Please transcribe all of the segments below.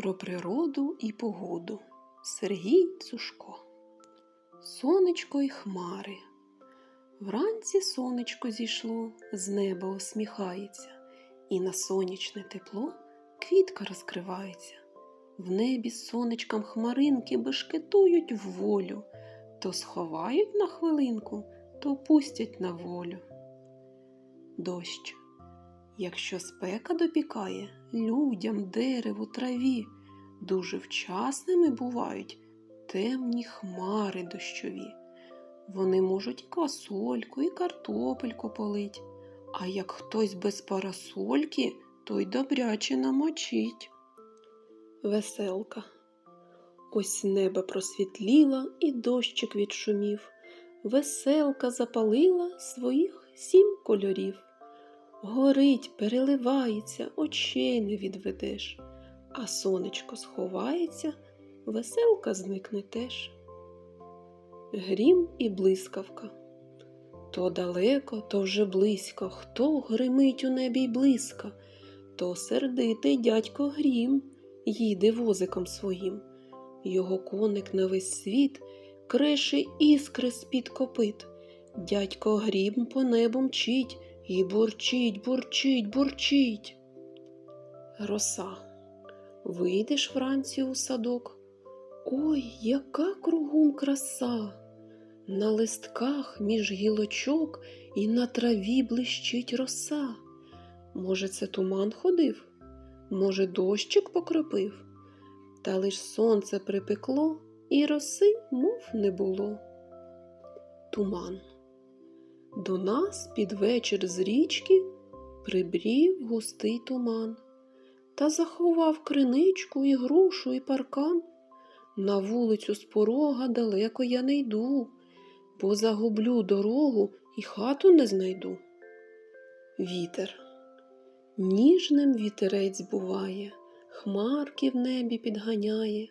Про природу і погоду Сергій Цушко Сонечко й хмари. Вранці сонечко зійшло, з неба усміхається, і на сонячне тепло квітка розкривається. В небі з сонечком хмаринки бешкетують в волю, то сховають на хвилинку, то пустять на волю. Дощ. Якщо спека допікає людям, дереву, траві, дуже вчасними бувають темні хмари дощові. Вони можуть і квасольку, і картопельку полить, а як хтось без парасольки, то й добряче намочить. Веселка. Ось небо просвітліло, і дощик відшумів. Веселка запалила своїх сім кольорів. Горить, переливається, очей не відведеш, а сонечко сховається, веселка зникне теж. Грім і блискавка. То далеко, то вже близько, хто гримить у небі й близько, то сердитий дядько Грім їде возиком своїм. Його коник на весь світ креше іскри з-під копит. Дядько Грім по небу мчить і бурчить, бурчить, бурчить. Роса. Вийдеш вранці у садок. Ой, яка кругом краса! На листках між гілочок і на траві блищить роса. Може, це туман ходив? Може, дощик покропив? Та лиш сонце припекло, і роси, мов не було. Туман. До нас під вечір з річки прибрів густий туман та заховав криничку і грушу, і паркан. На вулицю з порога далеко я не йду, бо загублю дорогу і хату не знайду. Вітер. Ніжним вітерець буває, хмарки в небі підганяє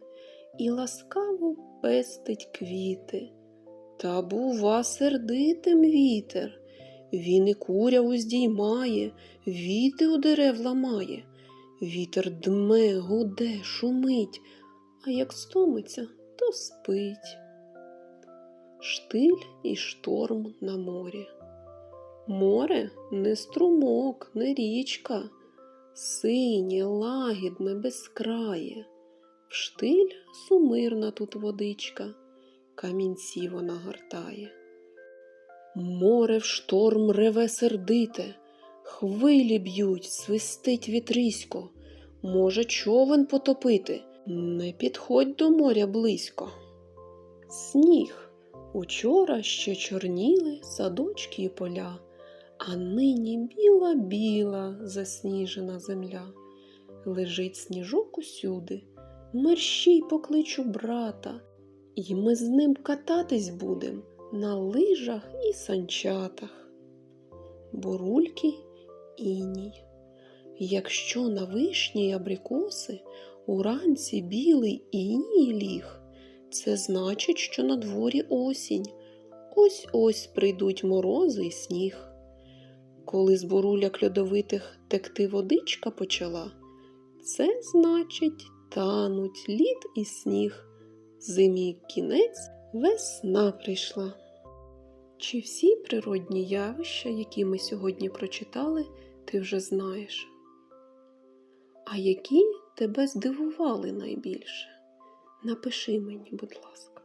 і ласкаво пестить квіти. Та, бува, сердитим вітер, він і куряву здіймає, віти у дерев ламає, вітер дме, гуде, шумить, а як стомиться, то спить. Штиль і шторм на морі. Море не струмок, не річка, синє, лагідне, безкрає, в штиль сумирна тут водичка камінці вона гортає. Море в шторм реве сердите, хвилі б'ють, свистить вітрисько, може, човен потопити, не підходь до моря близько. Сніг учора ще чорніли садочки і поля, а нині біла біла засніжена земля. Лежить сніжок усюди, мерщій покличу брата. І ми з ним кататись будем на лижах і санчатах. Бурульки іній. Якщо на вишні й абрикоси уранці білий іній ліг, це значить, що на дворі осінь. Ось ось прийдуть морози й сніг. Коли з буруляк льодовитих текти водичка почала, це значить тануть лід і сніг зимі кінець весна прийшла. Чи всі природні явища, які ми сьогодні прочитали, ти вже знаєш? А які тебе здивували найбільше? Напиши мені, будь ласка.